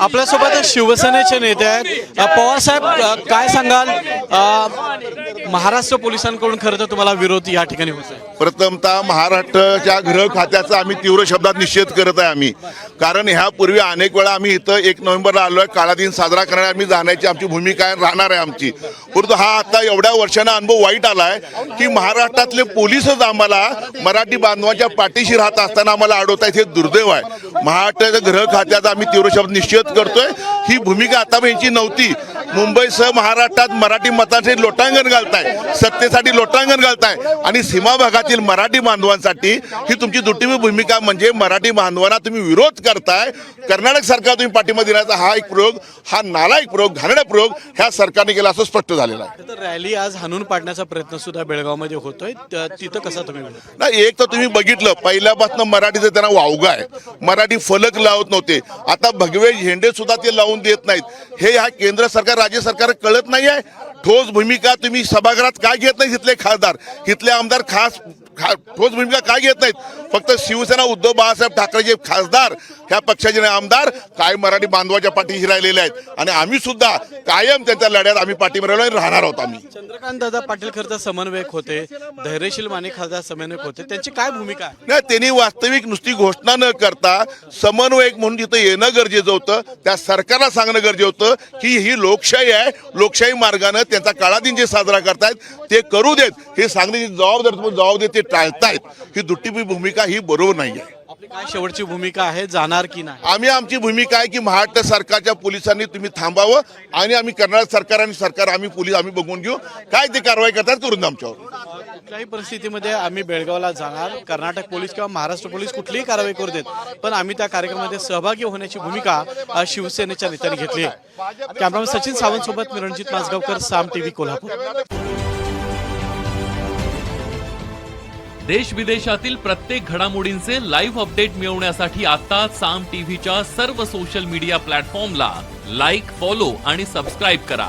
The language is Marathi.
आपल्यासोबत शिवसेनेचे नेते आहेत. पवार साहेब काय सांगाल? महाराष्ट्र पोलिसांकडून खरं तर तुम्हाला विरोध या ठिकाणी होत आहे प्रथमतः महाराष्ट्राच्या गृह खात्याचा आम्ही तीव्र शब्दात निषेध करत आहे आम्ही. कारण ह्यापूर्वी अनेक वेळा आम्ही इथं एक नोव्हेंबरला आलो आहे काळा दिन साजरा करणार आम्ही जाण्याची आमची भूमिका राहणार आहे आमची. परंतु हा आता एवढ्या वर्षानं अनुभव वाईट आला आहे की महाराष्ट्रातले पोलीसच आम्हाला मराठी बांधवांच्या पाठीशी राहत असताना आम्हाला अडवत आहेत हे दुर्दैव आहे. महाराष्ट्राच्या गृह खात्याचा आम्ही तीव्र शब्द निषेध करतोय. ही भूमिका आता यांची नव्हती. मुंबईसह महाराष्ट्रात मराठी मतांसाठी लोटांगण घालताय सत्तेसाठी लोटांगण घालताय आणि सीमा भागातील मराठी बांधवांसाठी ही तुमची दुट्टीवी भूमिका म्हणजे मराठी बांधवांना तुम्ही विरोध करताय. कर्नाटक सरकार तुम्ही पाठिंबा देण्याचा हा एक प्रयोग हा नालायक प्रयोग घाणेरडा प्रयोग ह्या सरकारने केला असं स्पष्ट झालेलं आहे. तर रॅली आज हाणून पाडण्याचा प्रयत्न सुद्धा बेळगावमध्ये होतोय. तिथं कसा तुम्ही? नाही एक तर तुम्ही बघितलं पहिल्यापासून मराठीचं त्यांना वावगा आहे. मराठी फलक लावत नव्हते. आता भगवे झेंडे सुद्धा ते लावून देत नाहीत. हे ह्या केंद्र सरकार राज्य सरकार कळत नाही आहे ठोस भूमिका तुम्ही सभागृहात काय घेत नाही इथले खासदार? इथले आमदार खास ठोस भूमिका काय घेत नाहीत? फक्त शिवसेना उद्धव बाळासाहेब ठाकरेचे खासदार ह्या पक्षाचे खासदार काय मराठी बांधवाच्या पाठीशी राहिलेले आहेत. आणि आम्ही सुद्धा कायम त्यांच्या लढ्यात आम्ही आणि राहणार आहोत आम्ही. चंद्रकांत दादा पाटील खरं तर समन्वयक होते धैर्यशील माने खासदार समन्वयक होते. त्यांची काय भूमिका नाही त्यांनी वास्तविक नुसती घोषणा न करता समन्वयक म्हणून तिथं येणं गरजेचं होतं त्या सरकारला सांगणं गरजेचं होतं की ही लोकशाही आहे. लोकशाही मार्गानं त्यांचा काळा दिन जे साजरा करतायत ते करू देत. हे सांगण्याची जबाबदार जबाब देत ते टाळतायत. ही दुट्टीपी भूमिका ही बरोबर नाही आहे आपली काय शेवटची भूमिका आहे जाणार की नाही? आम्ही आमची भूमिका आहे की महाराष्ट्र सरकारच्या पोलिसांनी तुम्ही थांबावं आणि आम्ही कर्नाटक सरकार आणि सरकार आम्ही पोलीस आम्ही बघून घेऊ. काय ते कारवाई करतात करून आमच्यावर. कुठल्याही परिस्थितीमध्ये आम्ही बेळगावला जाणार. कर्नाटक पोलीस किंवा महाराष्ट्र पोलीस कुठलीही कारवाई करू देत पण आम्ही त्या कार्यक्रमामध्ये सहभागी होण्याची भूमिका शिवसेनेच्या नेत्यांनी घेतली आहे. कॅमेरामॅन सचिन सावंत सोबत मी रणजित माजगावकर साम टीव्ही कोल्हापूर. देश विदेशातील प्रत्येक घडामोडींचे लाईव्ह अपडेट मिळवण्यासाठी आता साम टीव्हीच्या सर्व सोशल मीडिया प्लॅटफॉर्मला लाईक फॉलो आणि सबस्क्राईब करा.